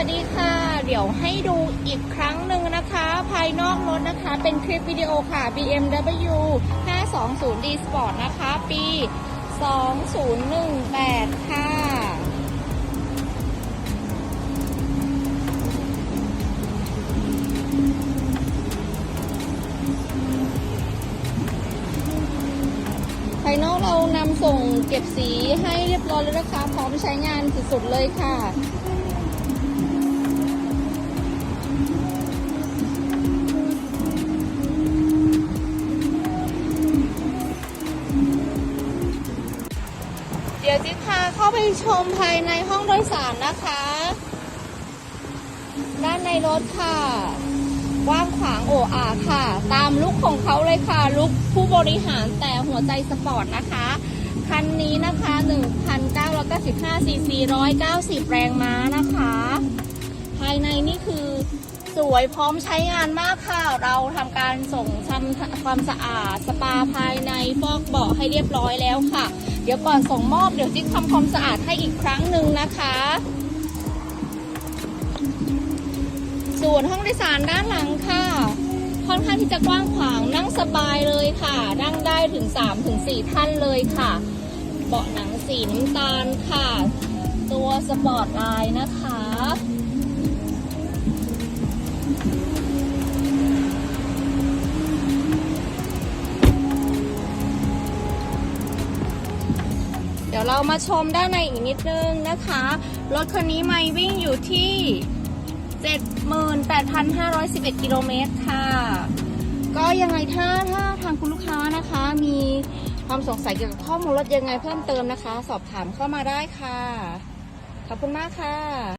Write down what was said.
วัสดีค่ะ เดี๋ยวให้ดูอีกครั้งหนึ่งนะคะ ภายนอกรถนะคะ เป็นคลิปวิดีโอค่ะ BMW 520D Sport นะคะ ปี 2018 ค่ะ ภายนอกเรานำส่งเก็บสีให้เรียบร้อยแล้วนะคะ พร้อมใช้งานสุดๆเลยค่ะ เดี๋ยวจิ๊กพาเข้าไปชมภายในห้องโดยสารนะคะ ด้านในรถค่ะกว้างขวางโอ้อาค่ะ ตามลุคของเขาเลยค่ะ ลุคผู้บริหารแต่หัวใจสปอร์ตนะคะ คันนี้นะคะ1,995ซีซี190 แรงม้านะคะ ภายในนี่คือสวยพร้อมใช้งานมากค่ะ เราทำการส่งทำความสะอาดสปาภายในฟอกเบาะให้เรียบร้อยแล้วค่ะ ดี๋ยวก่อนส่งมอบเดี๋ยวจิ๊กทำความสะอาดให้อีกครั้งหนึ่งนะคะ ส่วนห้องโดยสารด้านหลังค่ะ ค่อนข้างที่จะกว้างขวางนั่งสบายเลยค่ะ นั่งได้ถึง 3-4ท่านเลยค่ะ เบาะหนังสีน้ำตาลค่ะ ตัวสปอร์ตไลน์นะคะ ดี๋ยวเรามาชมด้านในอีกนิดนึงนะคะ รถคันนี้ไม่วิ่งอยู่ที่ 78,511 กิโลเมตรค่ะ ก็ยังไงถ้าถ้าทางคุณลูกค้านะคะ มีความสงสัยเกี่ยวกับข้อมูลรถยังไงเพิ่มเติมนะคะ สอบถามเข้ามาได้ค่ะ ขอบคุณมากค่ะ